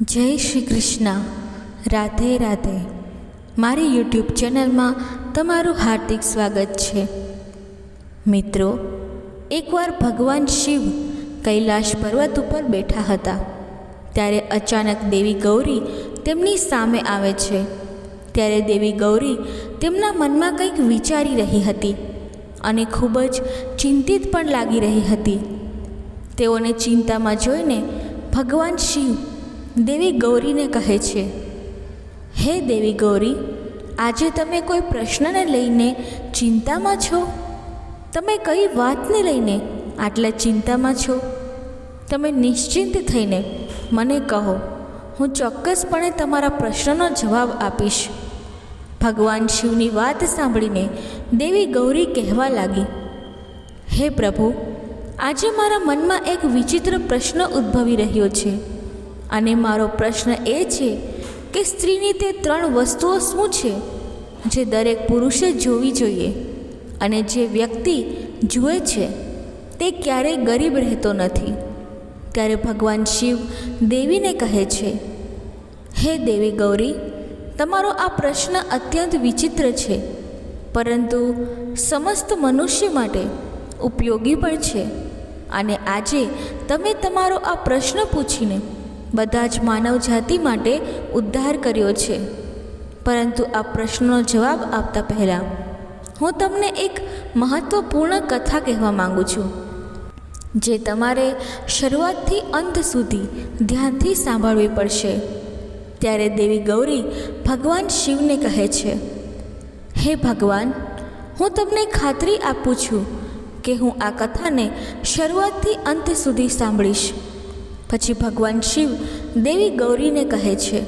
જય શ્રી કૃષ્ણ. રાધે રાધે. મારી યુટ્યુબ ચેનલમાં તમારું હાર્દિક સ્વાગત છે. મિત્રો, એકવાર ભગવાન શિવ કૈલાશ પર્વત ઉપર બેઠા હતા, ત્યારે અચાનક દેવી ગૌરી તેમની સામે આવે છે. ત્યારે દેવી ગૌરી તેમના મનમાં કંઈક વિચારી રહી હતી અને ખૂબ જ ચિંતિત પણ લાગી રહી હતી. તેઓને ચિંતામાં જોઈને ભગવાન શિવ દેવી ગૌરીને કહે છે, હે દેવી ગૌરી, આજે તમે કોઈ પ્રશ્નને લઈને ચિંતામાં છો? તમે કઈ વાતને લઈને આટલા ચિંતામાં છો? તમે નિશ્ચિંત થઈને મને કહો, હું ચોક્કસપણે તમારા પ્રશ્નનો જવાબ આપીશ. ભગવાન શિવની વાત સાંભળીને દેવી ગૌરી કહેવા લાગી, હે પ્રભુ, આજે મારા મનમાં એક વિચિત્ર પ્રશ્ન ઉદ્ભવી રહ્યો છે. અને મારો પ્રશ્ન એ છે કે સ્ત્રીની તે ત્રણ વસ્તુઓ શું છે જે દરેક પુરુષે જોવી જોઈએ અને જે વ્યક્તિ જુએ છે તે ક્યારેય ગરીબ રહેતો નથી? ત્યારે ભગવાન શિવ દેવીને કહે છે, હે દેવી ગૌરી, તમારો આ પ્રશ્ન અત્યંત વિચિત્ર છે, પરંતુ સમસ્ત મનુષ્ય માટે ઉપયોગી પણ છે. અને આજે તમે તમારો આ પ્રશ્ન પૂછીને બધા જ માનવ જાતિ માટે ઉદ્ધાર કર્યો છે. પરંતુ આ પ્રશ્નનો જવાબ આપતા પહેલાં હું તમને એક મહત્ત્વપૂર્ણ કથા કહેવા માગું છું, જે તમારે શરૂઆતથી અંત સુધી ધ્યાનથી સાંભળવી પડશે. ત્યારે દેવી ગૌરી ભગવાન શિવને કહે છે, હે ભગવાન, હું તમને ખાતરી આપું છું કે હું આ કથાને શરૂઆતથી અંત સુધી સાંભળીશ. પછી ભગવાન શિવ દેવી ગૌરીને કહે છે,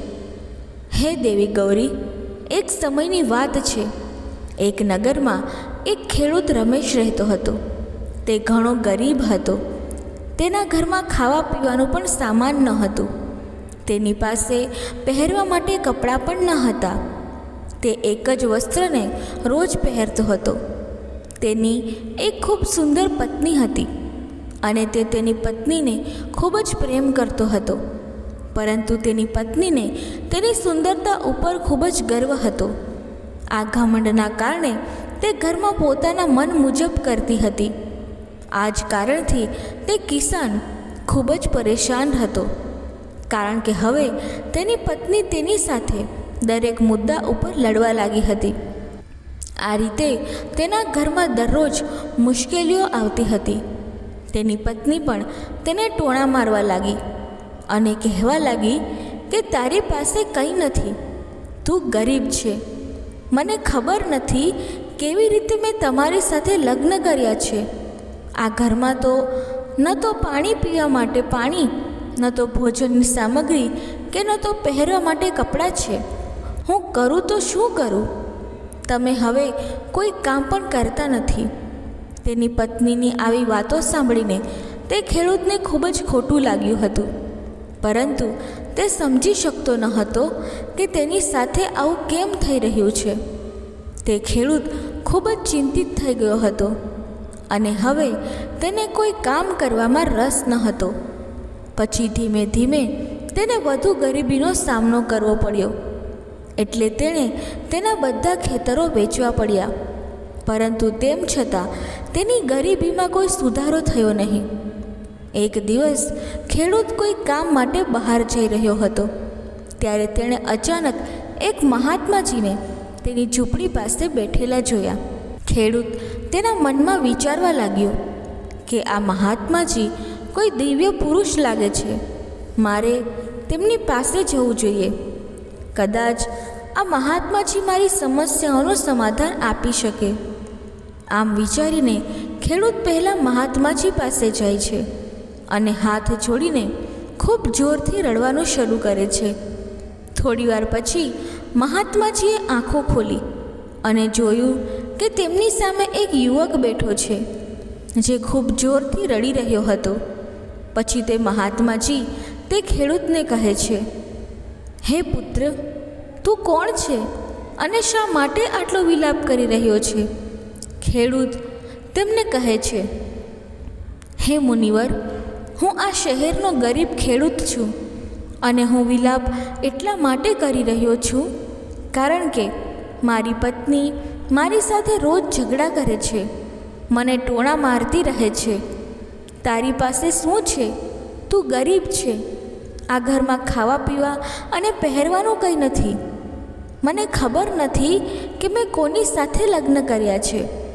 હે દેવી ગૌરી, એક સમયની વાત છે. એક નગરમાં એક ખેડૂત રમેશ રહેતો હતો. તે ઘણો ગરીબ હતો. તેના ઘરમાં ખાવા પીવાનું પણ સામાન ન હતું. તેની પાસે પહેરવા માટે કપડાં પણ ન હતા. તે એક જ વસ્ત્રને રોજ પહેરતો હતો. તેની એક ખૂબ સુંદર પત્ની હતી. અને તે તેની પત્નીને ખૂબ જ પ્રેમ કરતો હતો. પરંતુ તેની પત્નીને તેની સુંદરતા ઉપર ખૂબ જ ગર્વ હતો. આ ઘમંડના કારણે તે ઘરમાં પોતાના મન મુજબ કરતી હતી. આ જ કારણથી તે કિસાન ખૂબ જ પરેશાન હતો. કારણ કે હવે તેની પત્ની તેની સાથે દરેક મુદ્દા ઉપર લડવા લાગી હતી. આ રીતે તેના ઘરમાં દરરોજ મુશ્કેલીઓ આવતી હતી. તેની પત્ની પણ તેને ટોણા મારવા લાગી અને કહેવા લાગી કે તારી પાસે કંઈ નથી, તું ગરીબ છે. મને ખબર નથી કેવી રીતે મેં તમારી સાથે લગ્ન કર્યા છે. આ ઘરમાં તો ન તો પાણી પીવા માટે પાણી, ન તો ભોજનની સામગ્રી કે ન તો પહેરવા માટે કપડાં છે. હું કરું તો શું કરું? તમે હવે કોઈ કામ પણ કરતા નથી. તેની પત્નીની આવી વાતો સાંભળીને તે ખેડૂતને ખૂબ જ ખોટું લાગ્યું હતું. પરંતુ તે સમજી શકતો ન હતો કે તેની સાથે આવું કેમ થઈ રહ્યું છે. તે ખેડૂત ખૂબ જ ચિંતિત થઈ ગયો હતો અને હવે તેને કોઈ કામ કરવામાં રસ ન હતો. પછી ધીમે ધીમે તેને વધુ ગરીબીનો સામનો કરવો પડ્યો. એટલે તેણે તેના બધા ખેતરો વેચવા પડ્યા. પરંતુ તેમ છતાં તેની ગરીબીમાં કોઈ સુધારો થયો નહીં. એક દિવસ ખેડૂત કોઈ કામ માટે બહાર જઈ રહ્યો હતો. ત્યારે તેણે અચાનક એક મહાત્માજીને તેની ઝૂંપડી પાસે બેઠેલા જોયા. ખેડૂત તેના મનમાં વિચારવા લાગ્યો કે આ મહાત્માજી કોઈ દિવ્ય પુરુષ લાગે છે. મારે તેમની પાસે જવું જોઈએ. કદાચ આ મહાત્માજી મારી સમસ્યાઓનું સમાધાન આપી શકે. આમ વિચારીને ખેડૂત પહેલાં મહાત્માજી પાસે જાય છે અને હાથ જોડીને ખૂબ જોરથી રડવાનું શરૂ કરે છે. થોડીવાર પછી મહાત્માજીએ આંખો ખોલી અને જોયું કે તેમની સામે એક યુવક બેઠો છે, જે ખૂબ જોરથી રડી રહ્યો હતો. પછી તે મહાત્માજી તે ખેડૂતને કહે છે, હે પુત્ર, તું કોણ છે અને શા માટે આટલો વિલાપ કરી રહ્યો છે? ખેડૂત તેમને કહે છે, હે મુનિવર, હું આ શહેરનો ગરીબ ખેડૂત છું અને હું વિલાપ એટલા માટે કરી રહ્યો છું કારણ કે મારી પત્ની મારી સાથે રોજ ઝઘડા કરે છે, મને ટોણા મારતી રહે છે. તારી પાસે શું છે? તું ગરીબ છે. આ ઘરમાં ખાવા પીવા અને પહેરવાનું કંઈ નથી. મને ખબર નથી કે મેં કોની સાથે લગ્ન કર્યા છે.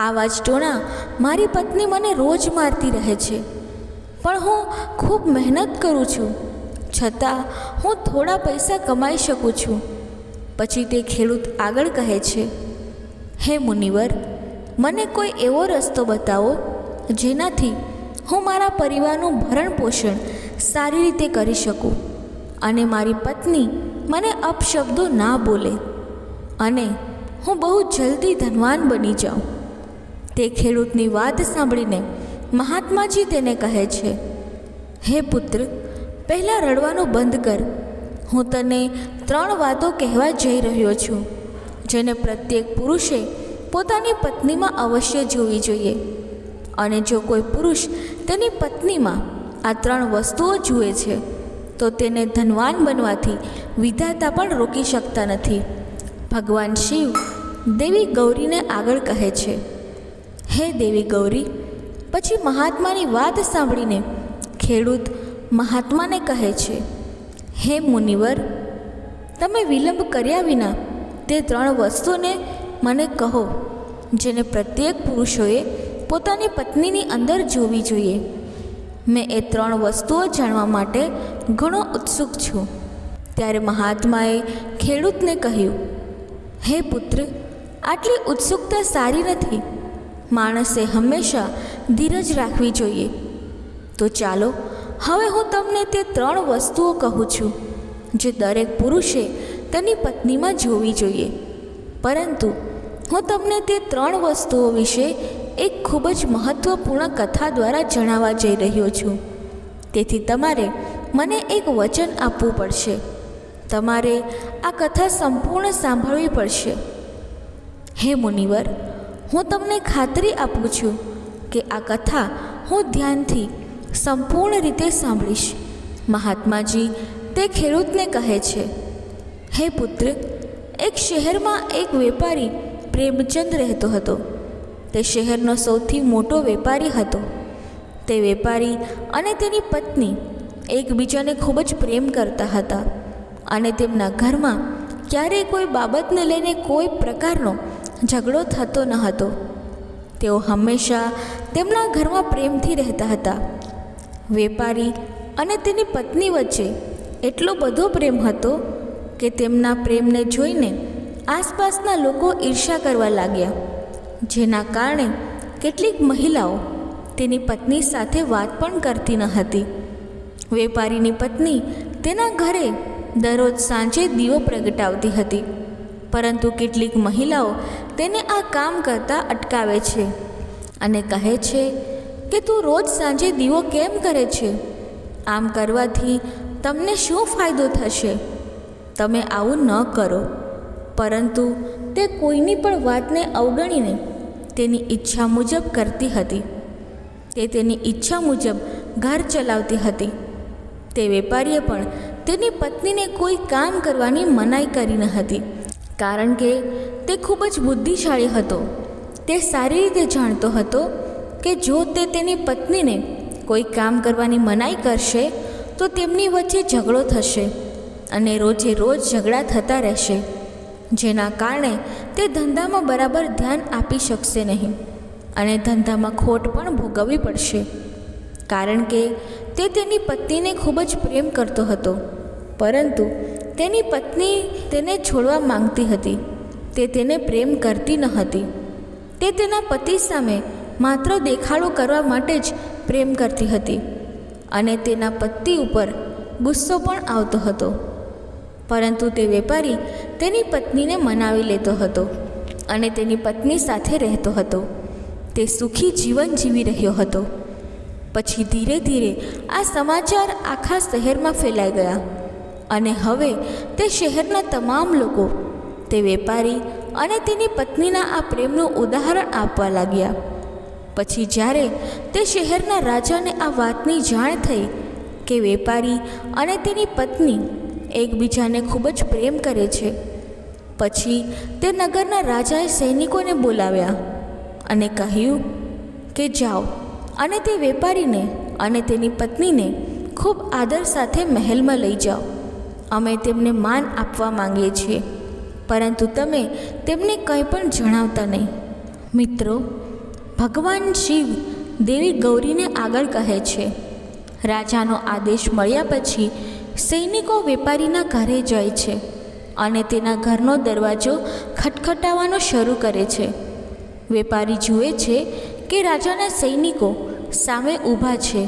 આવા ટોણા મારી પત્ની મને રોજ મારતી રહે છે. પણ હું ખૂબ મહેનત કરું છું. છતાં હું થોડા પૈસા કમાઈ શકું છું. પછી તે ખેડૂત આગળ કહે છે, હે મુનિવર, મને કોઈ એવો રસ્તો બતાવો જેનાથી હું મારા પરિવારનું ભરણ પોષણ સારી રીતે કરી શકું અને મારી પત્ની મને અપશબ્દો ના બોલે અને હું બહુ જલ્દી ધનવાન બની જાઉં. તે ખેડૂતની વાત સાંભળીને મહાત્માજી તેને કહે છે, હે પુત્ર, પહેલાં રડવાનું બંધ કર. હું તને ત્રણ વાતો કહેવા જઈ રહ્યો છું, જેને પ્રત્યેક પુરુષે પોતાની પત્નીમાં અવશ્ય જોવી જોઈએ. અને જો કોઈ પુરુષ તેની પત્નીમાં આ ત્રણ વસ્તુઓ જુએ છે, તો તેને ધનવાન બનવાથી વિધાતા પણ રોકી શકતા નથી. ભગવાન શિવ દેવી ગૌરીને આગળ કહે છે હે દેવી ગૌરી, પછી મહાત્માની વાત સાંભળીને ખેડૂત મહાત્માને કહે છે, હે મુનિવર, તમે વિલંબ કર્યા વિના તે ત્રણ વસ્તુને મને કહો, જેને પ્રત્યેક પુરુષોએ પોતાની પત્નીની અંદર જોવી જોઈએ. મેં એ ત્રણ વસ્તુઓ જાણવા માટે ઘણો ઉત્સુક છું. ત્યારે મહાત્માએ ખેડૂતને કહ્યું, હે પુત્ર, આટલી ઉત્સુકતા સારી નથી. માણસે હંમેશા ધીરજ રાખવી જોઈએ. તો ચાલો, હવે હું તમને તે ત્રણ વસ્તુઓ કહું છું, જે દરેક પુરુષે તેની પત્નીમાં જોવી જોઈએ. પરંતુ, હું તમને તે ત્રણ વસ્તુઓ વિશે એક ખૂબ જ મહત્ત્વપૂર્ણ કથા દ્વારા જણાવવા જઈ રહ્યો છું. તેથી તમારે મને એક વચન આપવું પડશે. તમારે આ કથા સંપૂર્ણ સાંભળવી પડશે. હે મુનિવર હું તમને ખાતરી આપું છું કે આ કથા હું ધ્યાનથી સંપૂર્ણ રીતે સાંભળીશ. મહાત્માજી તે ખેડૂતને કહે છે, હે પુત્ર, એક શહેરમાં એક વેપારી પ્રેમચંદ રહેતો હતો. તે શહેરનો સૌથી મોટો વેપારી હતો. તે વેપારી અને તેની પત્ની એકબીજાને ખૂબ જ પ્રેમ કરતા હતા અને તેમના ઘરમાં ક્યારેય કોઈ બાબતને લઈને કોઈ પ્રકારનો ઝઘડો થતો ન હતો. તેઓ હંમેશા તેમના ઘરમાં પ્રેમથી રહેતા હતા. વેપારી અને તેની પત્ની વચ્ચે એટલો બધો પ્રેમ હતો કે તેમના પ્રેમને જોઈને આસપાસના લોકો ઈર્ષા કરવા લાગ્યા. જેના કારણે કેટલીક મહિલાઓ તેની પત્ની સાથે વાત પણ કરતી ન હતી. વેપારીની પત્ની તેના ઘરે દરરોજ સાંજે દીવો પ્રગટાવતી હતી. પરંતુ કેટલીક મહિલાઓ તેને આ કામ કરતાં અટકાવે છે અને કહે છે કે તું રોજ સાંજે દીવો કેમ કરે છે? આમ કરવાથી તમને શું ફાયદો થશે? તમે આવું ન કરો. પરંતુ તે કોઈની પણ વાતને અવગણીને તેની ઈચ્છા મુજબ કરતી હતી. તે તેની ઈચ્છા મુજબ ઘર ચલાવતી હતી. તે વેપારીએ પણ તેની પત્નીને કોઈ કામ કરવાની મનાઈ કરી ન હતી. કારણ કે તે ખૂબ જ બુદ્ધિશાળી હતો. તે સારી રીતે જાણતો હતો કે જો તે તેની પત્નીને કોઈ કામ કરવાની મનાઈ કરશે, તો તેમની વચ્ચે ઝઘડો થશે અને રોજે રોજ ઝઘડા થતા રહેશે, જેના કારણે તે ધંધામાં બરાબર ધ્યાન આપી શકશે નહીં અને ધંધામાં ખોટ પણ ભોગવવી પડશે. કારણ કે તે તેની પત્નીને ખૂબ જ પ્રેમ કરતો હતો. પરંતુ તેની પત્ની તેને છોડવા માંગતી હતી. તે તેને પ્રેમ કરતી ન હતી. તે તેના પતિ સામે માત્ર દેખાડો કરવા માટે જ પ્રેમ કરતી હતી અને તેના પતિ ઉપર ગુસ્સો પણ આવતો હતો. પરંતુ તે વેપારી તેની પત્નીને મનાવી લેતો હતો અને તેની પત્ની સાથે રહેતો હતો. તે સુખી જીવન જીવી રહ્યો હતો. પછી ધીરે ધીરે આ સમાચાર આખા શહેરમાં ફેલાઈ ગયા. અને હવે તે શહેરના તમામ લોકો, તે વેપારી અને તેની પત્નીના આ પ્રેમનું ઉદાહરણ આપવા લાગ્યા. પછી જ્યારે તે શહેરના રાજાને આ વાતની જાણ થઈ કે વેપારી અને તેની પત્ની એકબીજાને ખૂબ જ પ્રેમ કરે છે, પછી તે નગરના રાજાએ સૈનિકોને બોલાવ્યા અને કહ્યું કે જાઓ અને તે વેપારીને અને તેની પત્નીને ખૂબ આદર સાથે મહેલમાં લઈ જાઓ. અમે તેમને માન આપવા માંગીએ છીએ. પરંતુ તમે તેમને કંઈ પણ જણાવતા નહીં. મિત્રો, ભગવાન શિવ દેવી ગૌરીને આગળ કહે છે, રાજાનો આદેશ મળ્યા પછી સૈનિકો વેપારીના ઘરે જાય છે અને તેના ઘરનો દરવાજો ખટખટાવવાનો શરૂ કરે છે. વેપારી જુએ છે કે રાજાના સૈનિકો સામે ઊભા છે.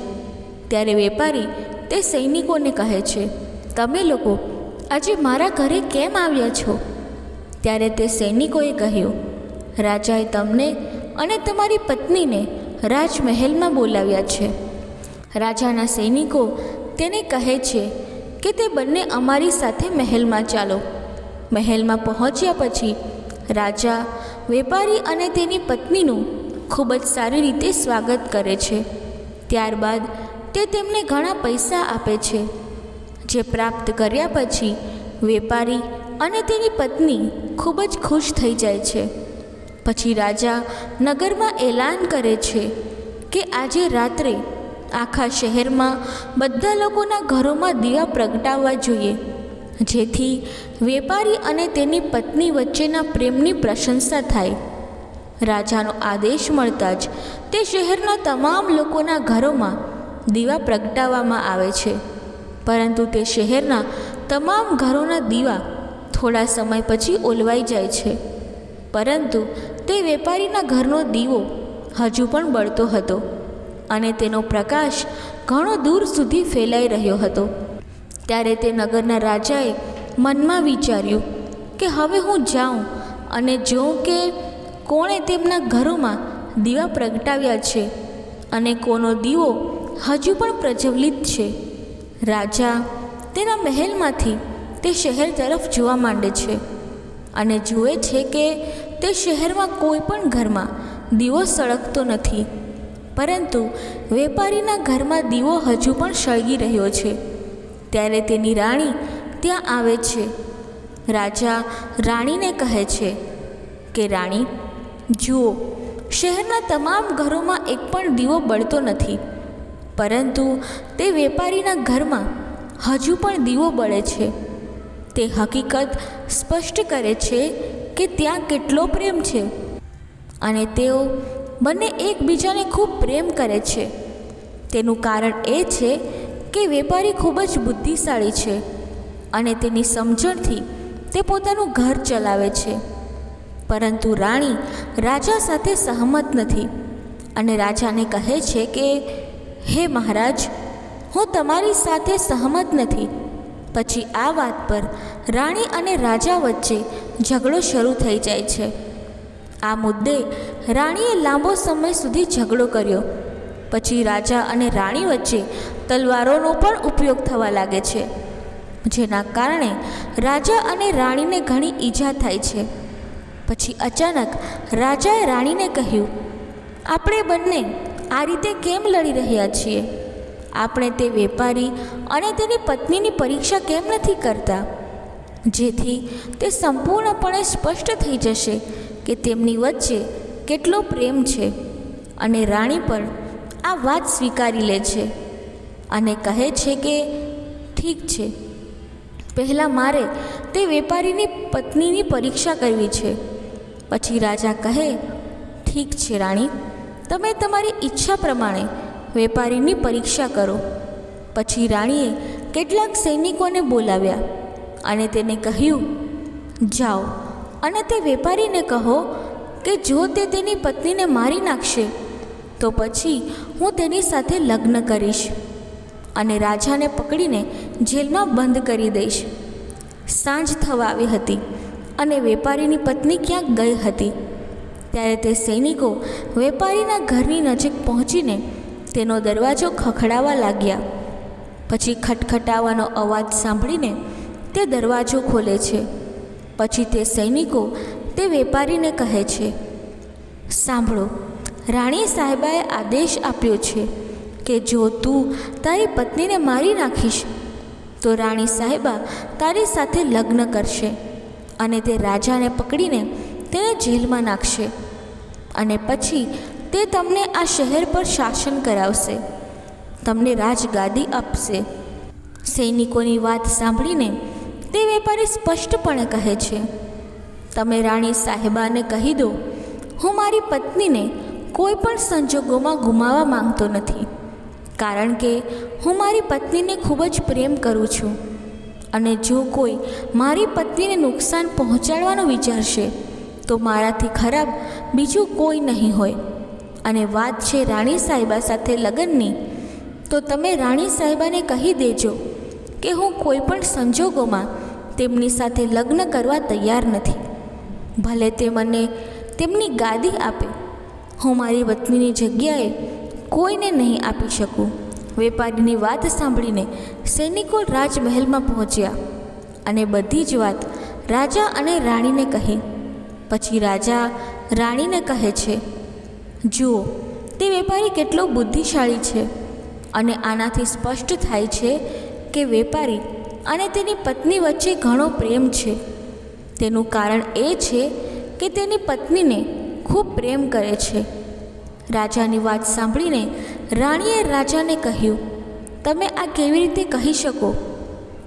ત્યારે વેપારી તે સૈનિકોને કહે છે તમે લોકો, આજે મારા ઘરે કેમ આવ્યા છો? ત્યારે તે સૈનિકોએ કહ્યું, રાજાએ તમને અને તમારી પત્નીને રાજમહેલમાં બોલાવ્યા છે. રાજાના સૈનિકો તેને કહે છે કે તે બંને અમારી સાથે મહેલમાં ચાલો. મહેલમાં પહોંચ્યા પછી રાજા, વેપારી અને તેની પત્નીનું ખૂબ જ સારી રીતે સ્વાગત કરે છે. ત્યારબાદ તે તેમને ઘણા પૈસા આપે છે. જે પ્રાપ્ત કર્યા પછી વેપારી અને તેની પત્ની ખૂબ જ ખુશ થઈ જાય છે. પછી રાજા નગરમાં એલાન કરે છે કે આજે રાત્રે આખા શહેરમાં બધા લોકોના ઘરોમાં દીવા પ્રગટાવવા જોઈએ. જેથી વેપારી અને તેની પત્ની વચ્ચેના પ્રેમની પ્રશંસા થાય. રાજાનો આદેશ મળતા જ તે શહેરના તમામ લોકોના ઘરોમાં દીવા પ્રગટાવવામાં આવે છે. પરંતુ તે શહેરના તમામ ઘરોના દીવા થોડા સમય પછી ઓલવાઈ જાય છે. પરંતુ તે વેપારીના ઘરનો દીવો હજુ પણ બળતો હતો અને તેનો પ્રકાશ ઘણો દૂર સુધી ફેલાઈ રહ્યો હતો. ત્યારે તે નગરના રાજાએ મનમાં વિચાર્યું કે હવે હું જાઉં અને જોઉં કે કોણે તેમના ઘરોમાં દીવા પ્રગટાવ્યા છે અને કોનો દીવો હજુ પણ પ્રજ્વલિત છે. રાજા તેના મહેલમાંથી તે શહેર તરફ જોવા માંડે છે અને જુએ છે કે તે શહેરમાં કોઈ પણ ઘરમાં દીવો સળગતો નથી. પરંતુ વેપારીના ઘરમાં દીવો હજુ પણ સળગી રહ્યો છે. ત્યારે તેની રાણી ત્યાં આવે છે. રાજા રાણીને કહે છે કે, રાણી, જુઓ, શહેરના તમામ ઘરોમાં એક પણ દીવો બળતો નથી. પરંતુ તે વેપારીના ઘરમાં હજુ પણ દીવો બળે છે. તે હકીકત સ્પષ્ટ કરે છે કે ત્યાં કેટલો પ્રેમ છે અને તેઓ બંને એકબીજાને ખૂબ પ્રેમ કરે છે. તેનું કારણ એ છે કે વેપારી ખૂબ જ બુદ્ધિશાળી છે અને તેની સમજણથી તે પોતાનું ઘર ચલાવે છે. પરંતુ રાણી રાજા સાથે સહમત નથી અને રાજાને કહે છે કે હે મહારાજ, હું તમારી સાથે સહમત નથી. પછી આ વાત પર રાણી અને રાજા વચ્ચે ઝઘડો શરૂ થઈ જાય છે. આ મુદ્દે રાણીએ લાંબો સમય સુધી ઝઘડો કર્યો. પછી રાજા અને રાણી વચ્ચે તલવારોનો પણ ઉપયોગ થવા લાગે છે, જેના કારણે રાજા અને રાણીને ઘણી ઈજા થાય છે. પછી અચાનક રાજાએ રાણીને કહ્યું, આપણે બંને આ રીતે કેમ લડી રહ્યા છીએ? આપણે તે વેપારી અને તેની પત્નીની પરીક્ષા કેમ નથી કરતા? જેથી તે સંપૂર્ણપણે સ્પષ્ટ થઈ જશે કે તેમની વચ્ચે કેટલો પ્રેમ છે અને રાણી પણ આ વાત સ્વીકારી લે છે અને કહે છે કે, ઠીક છે. પહેલાં મારે તે વેપારીની પત્નીની પરીક્ષા કરવી છે. પછી રાજા કહે, ઠીક છે, રાણી. તમે તમારી ઈચ્છા પ્રમાણે વેપારીની પરીક્ષા કરો. પછી રાણીએ કેટલાક સૈનિકોને બોલાવ્યા અને તેને કહ્યું, જાઓ અને તે વેપારીને કહો કે જો તે તેની પત્નીને મારી નાખશે, તો પછી હું તેની સાથે લગ્ન કરીશ અને રાજાને પકડીને જેલમાં બંધ કરી દઈશ. સાંજ થવા આવી હતી અને વેપારીની પત્ની ક્યાંક ગઈ હતી. ત્યારે તે સૈનિકો વેપારીના ઘરની નજીક પહોંચીને તેનો દરવાજો ખખડાવા લાગ્યા. પછી ખટખટાવાનો અવાજ સાંભળીને તે દરવાજો ખોલે છે. પછી તે સૈનિકો તે વેપારીને કહે છે, સાંભળો રાણી સાહેબાએ આદેશ આપ્યો છે કે જો તું તારી પત્નીને મારી નાખીશ, તો રાણી સાહેબા તારી સાથે લગ્ન કરશે અને તે રાજાને પકડીને તેને જેલમાં નાખશે અને પછી તે તમને આ શહેર પર શાસન કરાવશે. તમને રાજગાદી આપશે. સૈનિકોની વાત સાંભળીને તે વેપારી સ્પષ્ટપણે કહે છે, તમે રાણી સાહેબાને કહી દો, હું મારી પત્નીને કોઈ પણ સંજોગોમાં ગુમાવવા માંગતો નથી, કારણ કે હું મારી પત્નીને ખૂબ જ પ્રેમ કરું છું અને જો કોઈ મારી પત્નીને નુકસાન પહોંચાડવાનું વિચારશે તો મારાથી ખરાબ બીજું કોઈ નહીં હોય. અને વાત છે રાણી સાહેબા સાથે લગ્નની, તો તમે રાણી સાહેબાને કહી દેજો કે હું કોઈ પણ સંજોગોમાં તેમની સાથે લગ્ન કરવા તૈયાર નથી. ભલે તે મને તેમની ગાદી આપે. હું મારી વતનીની જગ્યાએ કોઈને નહીં આપી શકું. વેપારીની વાત સાંભળીને સૈનિકો રાજમહેલમાં પહોંચ્યા અને બધી જ વાત રાજા અને રાણીને કહી પછી રાજા રાણીને કહે છે, જુઓ, તે વેપારી કેટલો બુદ્ધિશાળી છે અને આનાથી સ્પષ્ટ થાય છે કે વેપારી અને તેની પત્ની વચ્ચે ઘણો પ્રેમ છે. તેનું કારણ એ છે કે તેની પત્નીને ખૂબ પ્રેમ કરે છે. રાજાની વાત સાંભળીને રાણીએ રાજાને કહ્યું, તમે આ કેવી રીતે કહી શકો?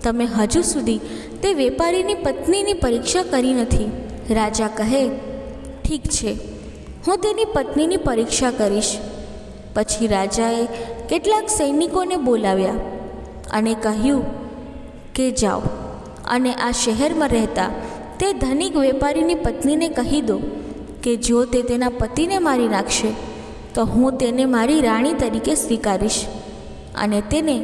તમે હજુ સુધી તે વેપારીની પત્નીની પરીક્ષા કરી નથી. રાજા કહે, ઠીક છે, હું તેની પત્નીની પરીક્ષા કરીશ. પછી રાજાએ કેટલાક સૈનિકોને બોલાવ્યા અને કહ્યું કે, જાઓ અને આ શહેરમાં રહેતા તે ધનિક વેપારીની પત્નીને કહી દો કે, જો તે તેના પતિને મારી નાખશે, તો હું તેને મારી રાણી તરીકે સ્વીકારીશ અને તેને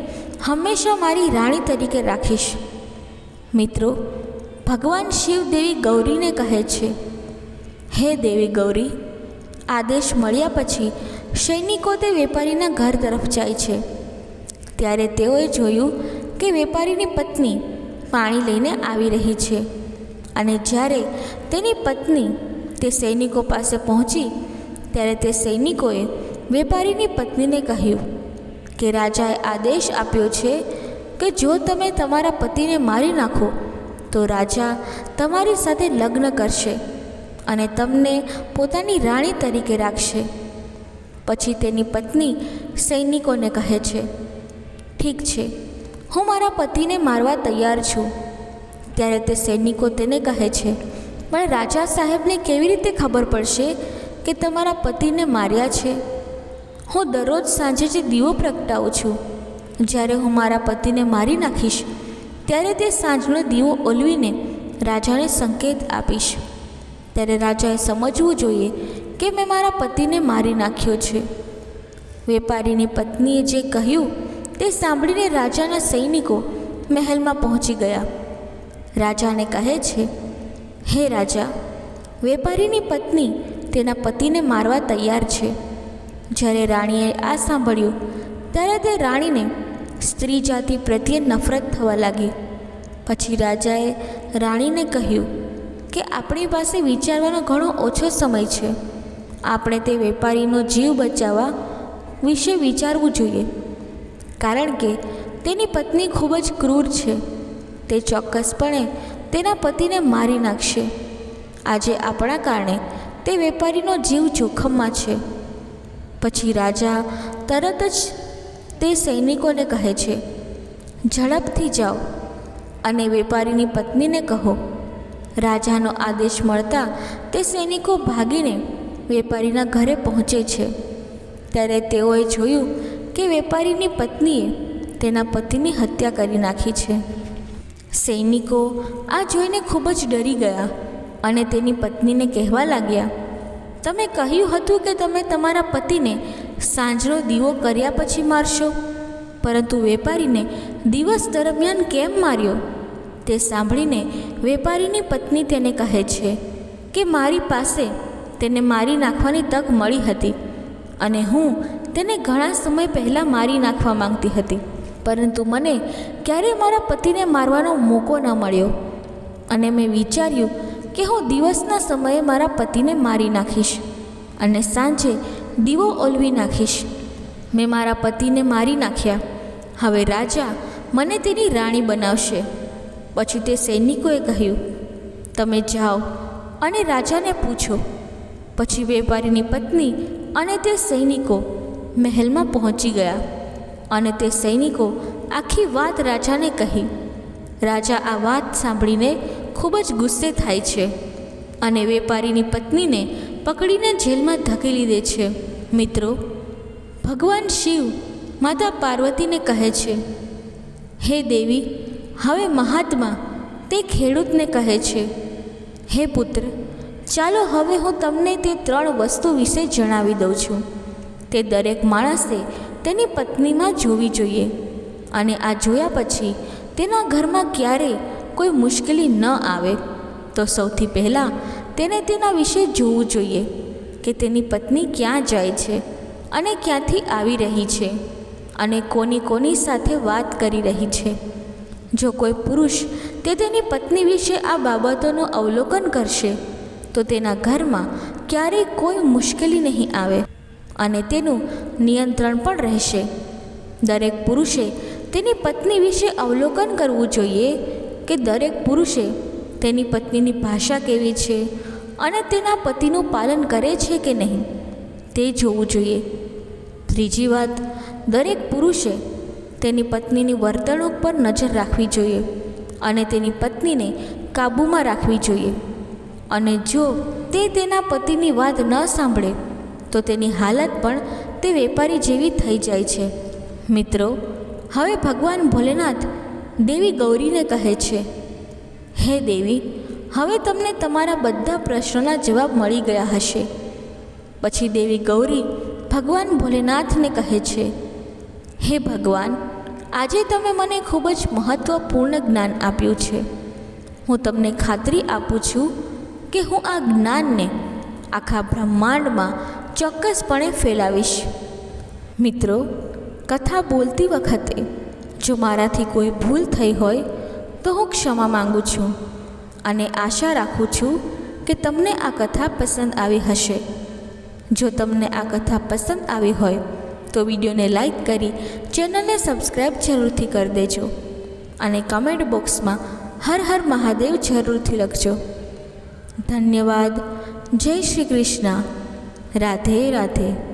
હંમેશા મારી રાણી તરીકે રાખીશ. મિત્રો ભગવાન શિવ દેવી ગૌરીને કહે છે, હે દેવી ગૌરી, આદેશ મળ્યા પછી સૈનિકો તે વેપારીના ઘર તરફ જાય છે. ત્યારે તેઓએ જોયું કે વેપારીની પત્ની પાણી લઈને આવી રહી છે અને જ્યારે તેની પત્ની તે સૈનિકો પાસે પહોંચી, ત્યારે તે સૈનિકોએ વેપારીની પત્નીને કહ્યું કે, રાજાએ આદેશ આપ્યો છે કે જો તમે તમારા પતિને મારી નાખો તો રાજા તમારી સાથે લગ્ન કરશે અને તમને પોતાની રાણી તરીકે રાખશે. પછી તેની પત્ની સૈનિકોને કહે છે, ઠીક છે, હું મારા પતિને મારવા તૈયાર છું. ત્યારે તે સૈનિકો તેને કહે છે, પણ રાજા સાહેબને કેવી રીતે ખબર પડશે કે તમારા પતિને માર્યા છે? હું દરરોજ સાંજે જે દીવો પ્રગટાવું છું, જ્યારે હું મારા પતિને મારી નાખીશ ત્યારે તે સાંજનો દીવો ઓલવીને રાજાને સંકેત આપીશ. ત્યારે રાજાએ સમજવું જોઈએ કે મેં મારા પતિને મારી નાખ્યો છે. વેપારીની પત્નીએ જે કહ્યું તે સાંભળીને રાજાના સૈનિકો મહેલમાં પહોંચી ગયા. રાજાને કહે છે, હે રાજા, વેપારીની પત્ની તેના પતિને મારવા તૈયાર છે. જ્યારે રાણીએ આ સાંભળ્યું, ત્યારે તે રાણીને સ્ત્રી જાતિ પ્રત્યે નફરત થવા લાગી. પછી રાજાએ રાણીને કહ્યું કે આપણી પાસે વિચારવાનો ઘણો ઓછો સમય છે. આપણે તે વેપારીનો જીવ બચાવવા વિશે વિચારવું જોઈએ. કારણ કે તેની પત્ની ખૂબ જ ક્રૂર છે. તે ચોક્કસપણે તેના પતિને મારી નાખશે. આજે આપણા કારણે તે વેપારીનો જીવ જોખમમાં છે. પછી રાજા તરત જ તે સૈનિકોને કહે છે, ઝડપથી જાઓ અને વેપારીની પત્નીને કહો. રાજાનો આદેશ મળતા તે સૈનિકો ભાગીને વેપારીના ઘરે પહોંચે છે. ત્યારે તેઓએ જોયું કે વેપારીની પત્નીએ તેના પતિની હત્યા કરી નાખી છે. સૈનિકો આ જોઈને ખૂબ જ ડરી ગયા અને તેની પત્નીને કહેવા લાગ્યા, તમે કહ્યું હતું કે તમે તમારા પતિને સાંજનો દીવો કર્યા પછી મારશો. પરંતુ વેપારીને દિવસ દરમિયાન કેમ માર્યો? તે સાંભળીને વેપારીની પત્ની તેને કહે છે કે મારી પાસે તેને મારી નાખવાની તક મળી હતી અને હું તેને ઘણા સમય પહેલાં મારી નાખવા માંગતી હતી. પરંતુ મને ક્યારેય મારા પતિને મારવાનો મોકો ન મળ્યો અને મેં વિચાર્યું કે હું દિવસના સમયે મારા પતિને મારી નાખીશ અને સાંજે દીવો ઓલવી નાખીશ. મેં મારા પતિને મારી નાખ્યા. હવે રાજા મને તેની રાણી બનાવશે. પછી તે સૈનિકોએ કહ્યું, તમે જાઓ અને રાજાને પૂછો. પછી વેપારીની પત્ની અને તે સૈનિકો મહેલમાં પહોંચી ગયા અને તે સૈનિકો આખી વાત રાજાને કહી. રાજા આ વાત સાંભળીને ખૂબ જ ગુસ્સે થાય છે અને વેપારીની પત્નીને પકડીને જેલમાં ધકેલી દે છે. મિત્રો, ભગવાન શિવ માતા પાર્વતીને કહે છે, હે દેવી, હવે મહાત્મા તે ખેડૂતને કહે છે, હે પુત્ર, ચાલો હવે હું તમને તે ત્રણ વસ્તુ વિશે જણાવી દઉં છું. તે દરેક માણસે તેની પત્નીમાં જોવી જોઈએ અને આ જોયા પછી તેના ઘરમાં ક્યારેય કોઈ મુશ્કેલી ન આવે. તો સૌથી પહેલાં તેને તેના વિશે જોવું જોઈએ કે તેની પત્ની ક્યાં જાય છે અને ક્યાંથી આવી રહી છે અને કોની કોની સાથે વાત કરી રહી છે. જો કોઈ પુરુષ તે તેની પત્ની વિશે આ બાબતોનું અવલોકન કરશે, તો તેના ઘરમાં ક્યારેય કોઈ મુશ્કેલી નહીં આવે અને તેનું નિયંત્રણ પણ રહેશે. દરેક પુરુષે તેની પત્ની વિશે અવલોકન કરવું જોઈએ કે દરેક પુરુષે તેની પત્નીની ભાષા કેવી છે અને તેના પતિનું પાલન કરે છે કે નહીં, તે જોવું જોઈએ. ત્રીજી વાત, દરેક પુરુષે તેની પત્નીની વર્તણૂક પર નજર રાખવી જોઈએ અને તેની પત્નીને કાબૂમાં રાખવી જોઈએ. અને જો તે તેના પતિની વાત ન સાંભળે, તો તેની હાલત પણ તે વેપારી જેવી થઈ જાય છે. મિત્રો, હવે ભગવાન ભોલેનાથ દેવી ગૌરીને કહે છે હે દેવી, હવે તમને તમારા બધા પ્રશ્નોના જવાબ મળી ગયા હશે. પછી દેવી ગૌરી ભગવાન ભોલેનાથને કહે છે, હે ભગવાન, આજે તમે મને ખૂબ જ મહત્ત્વપૂર્ણ જ્ઞાન આપ્યું છે. હું તમને ખાતરી આપું છું કે હું આ જ્ઞાનને આખા બ્રહ્માંડમાં ચોક્કસપણે ફેલાવીશ. મિત્રો, કથા બોલતી વખતે જો મારાથી કોઈ ભૂલ થઈ હોય તો હું ક્ષમા માગું છું અને આશા રાખું છું કે તમને આ કથા પસંદ આવી હશે. જો તમને આ કથા પસંદ આવી હોય, તો વિડીયોને લાઈક કરી ચેનલને સબસ્ક્રાઈબ જરૂરથી કરી દેજો અને કમેન્ટ બોક્સમાં હર હર મહાદેવ જરૂરથી લખજો. ધન્યવાદ. જય શ્રી કૃષ્ણ. રાધે રાધે.